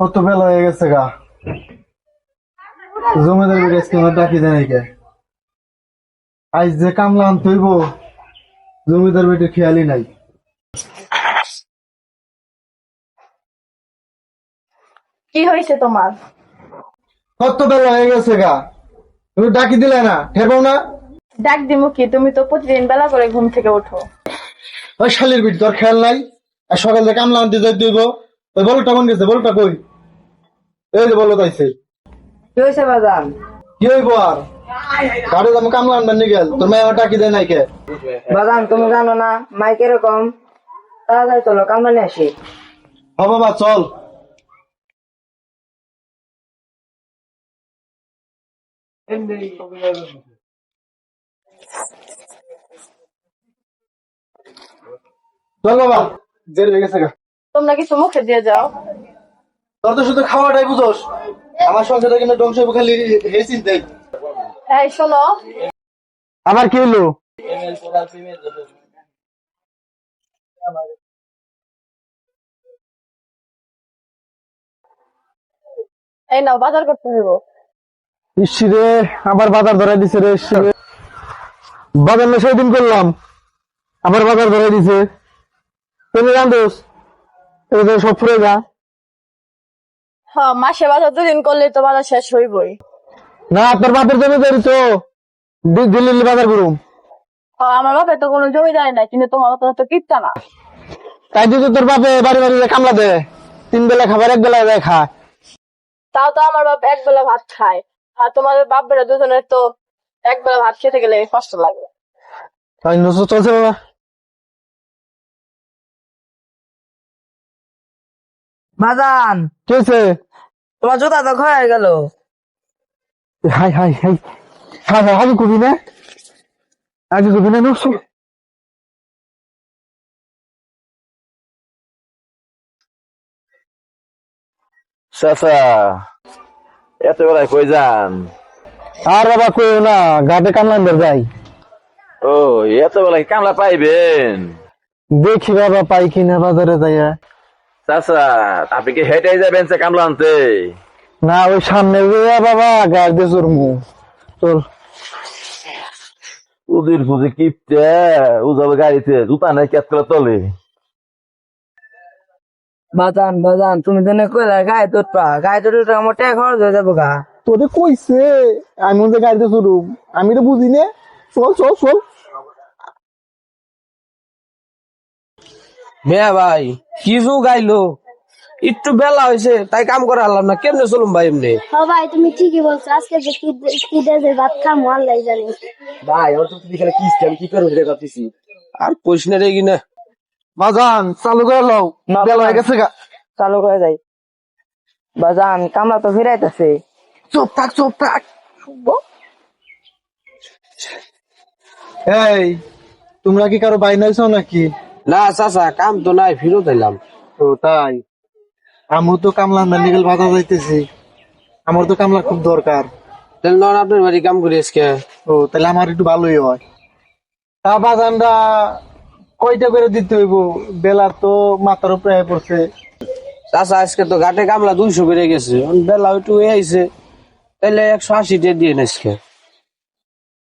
কত বেলা হয়ে গেছে গা। জমিদার বেড়ে স্কিমার ডাকি দেয় নাকি আজ যে কামলা আনতে হইব জমিদার বেটে খেয়ালি নাই। কি হয়েছে তোমার? কত বেলা হয়ে গেছে গা। তুমি ডাকি দিলে না ঠেরবাও না? ডাক দিমু কি? তুমি তো প্রতিদিন বেলা করে ঘুম থেকে ওঠো। ওই শালির বিট তোর খেয়াল নাই? আর সকাল কামলা আনতে যাইতে হইব। ওই বলটা কোন গেছে? বলটা কই? এই যে বলো তাইছে কি হয়েছে বাজান? কি হইব আর? গাড়ি আমি কামলা আনবার নিয়ে গেল তোর মেয়ে ডাকি দেয় নাই কে বাজান তুমি জানো না মাইক এরকম। তাড়াতাড়ি চলো কামড়ানি আসি। হ বাবা চল। চল বাবা। জেল হয়ে গেছে তোমরা কিছু মুখে দিয়ে যাও। তোর তো শুধু খাওয়াটাই বুঝোস। আমার সংসারটা কিন্তু ধ্বংস খালি হে চিন্তাই। এই শোনো। আবার কি হলো এই নাও বাজার করতে হইব। ইসিরে আবার বাজার ধরাই দিছে রে ইসিরে বাজার না সেদিন করলাম আবার বাজার ধরাই দিছে। তুমি এটা সব ফুরে যা। হ্যাঁ মাসে বাজার দুদিন করলে তো বাজার শেষ হইবই। না তোর বাপের জমি ধরি তো দিল্লি বাজার করুম হ্যাঁ আমার বাপের তো কোনো জমিদারি নাই কিন্তু তোমার বাপের তো কিপটা না। তাই তো তোর বাপে বাড়ি বাড়ি কামলা দেয় তিন বেলা খাবার এক বেলা দেয় খায়। তাও তো আমার বাপ এক বেলা ভাত খায় আর তোমাদের বাপ বেলা দুজনের তো এক বেলা ভাত খেতে গেলে কষ্ট লাগে। তাই নষ্ট চলছে বাবা। বাজান। কি হয়েছে তোমার জুতা তো ক্ষয় গেল। হাই হাই হাই। হাই হাই আগে কবি না। আগে কবি না চাচা এত বেলায় কই যান? আর বাবা কইও না ঘাটে কামলান্দের যাই। ও এত বেলায় কামলা পাইবেন? দেখি বাবা পাই কিনা বাজারে যাইয়া। চাচা আপনি কি হেঁটে যাবেন সে কামলা আনতে? না ওই সামনে বাবা গাড়ি দিয়ে চড়মু চল। উদির ফুজি কিপতে উজাবে গাড়িতে জুতা নাই ক্যাচ করে তলে? বাজান বাজান তুমি তো কইলা গায়ে তোর পা গায়ে তোর আমার টাকা খরচ হয়ে যাব গা। তোরে কইছে আমি ওদের গাড়িতে চড়ুম আমি তো বুঝি নে। চল চল চল। মেয়া ভাই কিছু গাইলো একটু বেলা হয়েছে তাই কাম করে আনলাম না। কেমনে চলুম ভাই এমনি? হ্যাঁ ভাই তুমি ঠিকই বলছো। আজকে যে কি কি দেশে ভাত খামো আল্লাহ জানে। ভাই আমার তো বিকালে কি আমি কি করব রে ভাবতেছি। আর কইস না রে কিনা বাজান চালু করে লও। না, বেলা হয়ে গেছে গা। চালু করে যাই। বাজান কামলা তো ফিরাইতেছে। চুপ থাক চুপ থাক। এই তোমরা কি কারও বাইন আইছো নাকি? না চাচা কাম তো নাই ফিরত এলাম তো তাই? আমি তো কামলা মেডিকেল বাজার যাইতেছি। আমার তো কামলা খুব দরকার। তাহলে নন আপনার বাড়ি কাম করি আজকে? ও তাহলে আমার একটু ভালোই হয়। তা বাজানটা কয়টা করে দিতে হইব? বেলা তো মাথার উপরে আয়া পড়ছে। চাচা আজকে তো ঘাটে কামলা দুইশো করে গেছে। বেলা একটু হয়ে আইছে। তাহলে একশো আশি টাকা দিয়ে আজকে।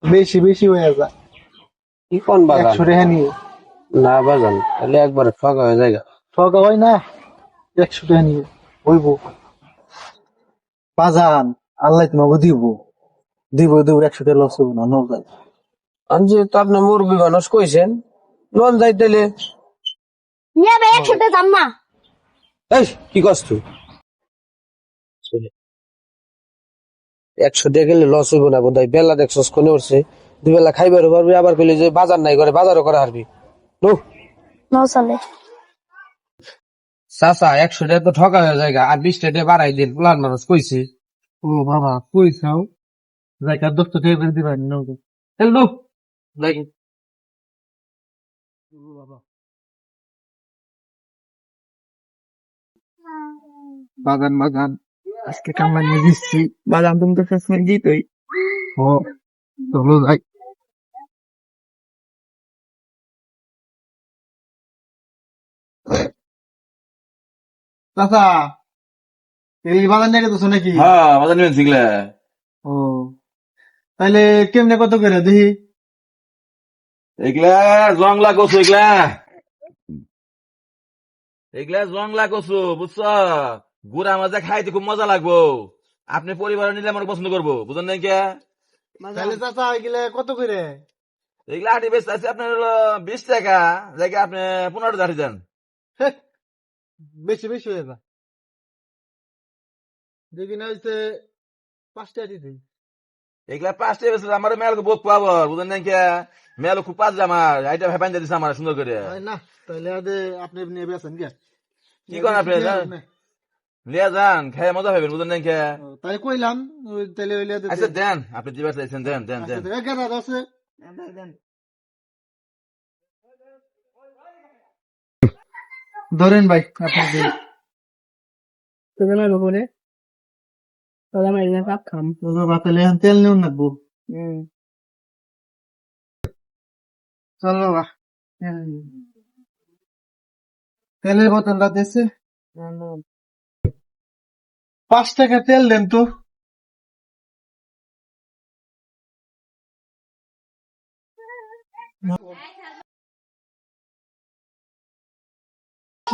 বেশি বেশি হয়ে যায় কি কোন বাগান একশো রেহা নিয়ে। না বাগান তাহলে একবারে ঠকা হয়ে যায় ঠকা হয় না একশো টাকা নিয়ে হইব। বাজান আল্লাহ তোমাকে দিব। দিব দিব একশো টাকা লস হইব না ন যায় আমি যে তো আপনি মুরগি মানুষ কইছেন লোন যাই তাইলে। নিয়ে ভাই একসাথে যাম না। এই কি করছ তুই? একশো টাকা গেলে লস হইব না বোধহয়। বেলা দেখছস কোনে উঠছে দুই বেলা খাইবারও পারবি আবার কইলে যে বাজার নাই করে বাজারও করা হারবি। চলে। চাচা একশো টাকা তো ঠকা হয়ে যায় আর বিশ টাকা বাড়াই দিন প্লান মানুষ কইছে। ও বাবা কই চাও জায়গার দশ টাকা করে দিবেন নাও বাগান বাগান আজকে কামলা নিয়ে দিচ্ছি। বাগান তুমি তো সবসময় দিতই। ও চলো যাই। চাচা এই বাজার নিয়ে গেছো নাকি? হ্যাঁ বাজার নিবেন শিখলে। ও তাহলে কেমনে কত করে দেখি? এগুলা জংলা কচু এগুলা। এগুলা জংলা কচু বুঝছ? গুড়া মাজা খাইতে খুব মজা লাগবো। আপনি পরিবার নিলে আমার পছন্দ করব বুঝলেন নাই কে? তাহলে চাচা এগুলা কত করে? এগুলা হাঁটি বেশ আছে আপনার বিশ টাকা জায়গা আপনি পনেরো টাকা দেন। বেশি বেশি হয়ে যা দেখি না হচ্ছে পাঁচটা দিতে এগুলা পাঁচটা বেশ আমার পাবো বুঝলেন নাই কে? মেল খুব পাঁচ আমার আইটা আমার সুন্দর করে। না তাহলে আপনি নিয়ে বেছেন কে কি করেন আপনি? লিয়া যান? খেয়ে মজা পাবেন বুঝলেন নাই কে? তাই কইলাম তাহলে ওইলে আচ্ছা দেন আপনি দিবার চাইছেন দেন দেন দেন। আছে। ধরেন ভাই আপনি খাম। তেল নিউন লাগবো। হুম। চল বাবা তেলের বোতলটা দিয়েছে। পাঁচ টাকা তেল দেন তো।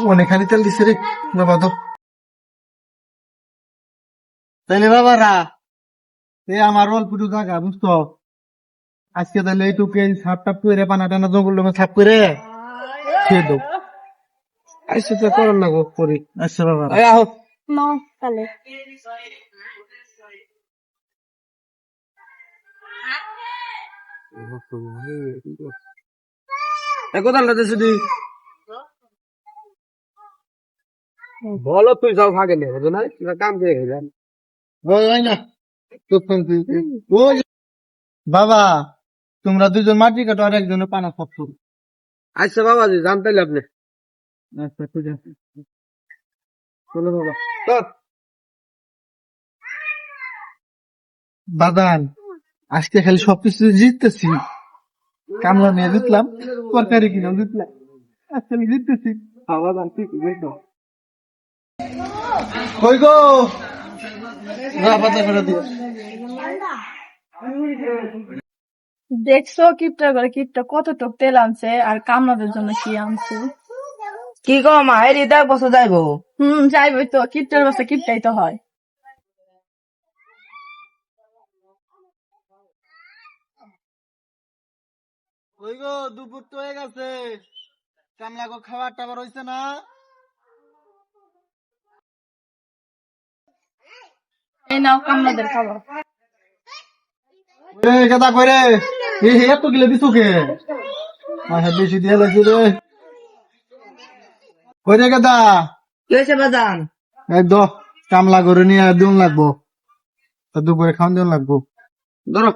অনেকখানি তেল দিছে রে বাবা তো তাইলে বাবারা এ আমার অল্পটু জায়গা বুঝতো আজকে তাহলে এইটুকু সাপ টাপ করে পানা টানা জঙ্গল সাপ করে খেয়ে দেবো। আচ্ছা তো করেন না গো করি। আচ্ছা বাবা আহো। তাহলে। কোদালটা দেশে দি বলো তুই যাও ভাগে নে বুঝো না? কাম করে গেলেন ওই না। চুপ তুই। ওই বাবা তোমরা দুজন মাটি কাটো আর একজনে পানা সব শুরু আচ্ছা বাবাজি জানতাইলে আপনি। আচ্ছা ঠিক আছে। চলো বাবা। চল। বাদান আজকে খালি সবকিছু জিততেছি। কামলা নিয়ে জিতলাম তরকারি কিনেও জিতলাম। আজকে জিততেছি। বাদান ঠিক একদম কই গো? না পাতা করে দিও। দেখছ কিপটা করে কিপটা কত টক তেল আনছে আর কামনাদের জন্য কি আনছে? কি কো মা এই দেখ বছর যাইবো। হুম যাইবই তো কিপটার বাসা কিপটাই তো হয়। গো দুপুর তো হয়ে গেছে। কামলা গো খাবার টাবার হইছে না? এই নাও কামনাদের খাবার এ কেদা কইরে এ হে এত গিলে দিছু কে? আচ্ছা বেশি দিয়ে লাগছে রে। কইরে কেদা কি হয়েছে বাজান? এই দ কামলা করে নিয়ে দিন লাগবো। তা দুপুরে খাওয়ান দিন লাগবো। ধরো।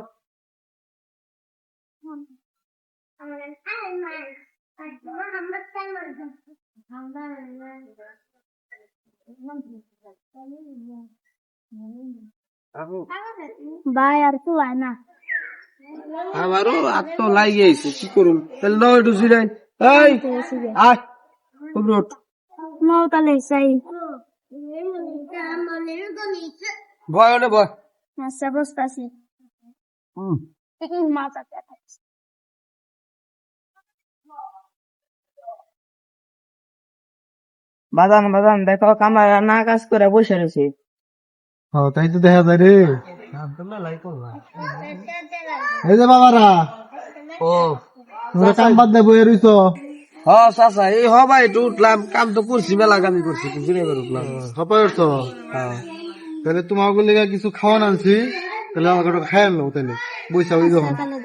না আমারও আইছে কি করুম তাহলে নাও একটু জিরাই এই আয় উপরে নাও তাহলে চাই বয় ওনে বয় আচ্ছা বসতাছি মাথা ব্যথা বাজান বাজান দেখো কামারা না কাজ করে বসে রয়েছে তাই তো দেখা যায় রে। এই যে বাবারা ও। তোমরা কাম বাদ দিয়ে বইয়ে রইছ। হ চাচা এই হ ভাই একটু উঠলাম কাম তো করছি মেলা কামি করছি করে উঠলাম। সবাই উঠছ? তাহলে তোমার লেগে কিছু খাওয়ান আনছি তাহলে আমাকে একটু খাই আনলো তাহলে। বইসা ওই যখন তাহলে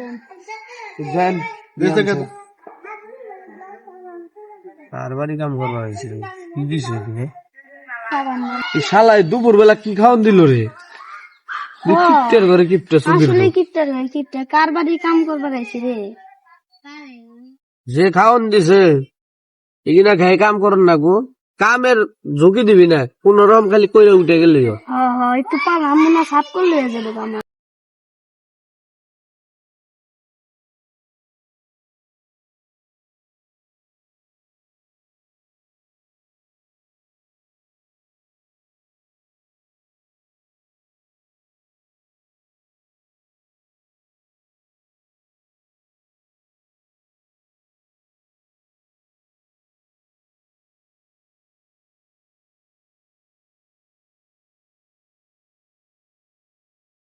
যান আর বাড়ি কাম করবা হয়েছিল দিছে না শালাই দুপুর বেলা কি খাওয়ান দিল রে? কিপ্টের ঘরে কিপ্টে আসলে কিপটার ঘরে কিপটা কার বাড়ি কাম করবার আইছি রে? যে খাওয়ান দিছে এগিনা খাই কাম করেন না গো। কামের ঝুঁকি দিবি না কোন রকম খালি কইরা উঠে গেলি একটু পার আমনা সাফ করলে যাবে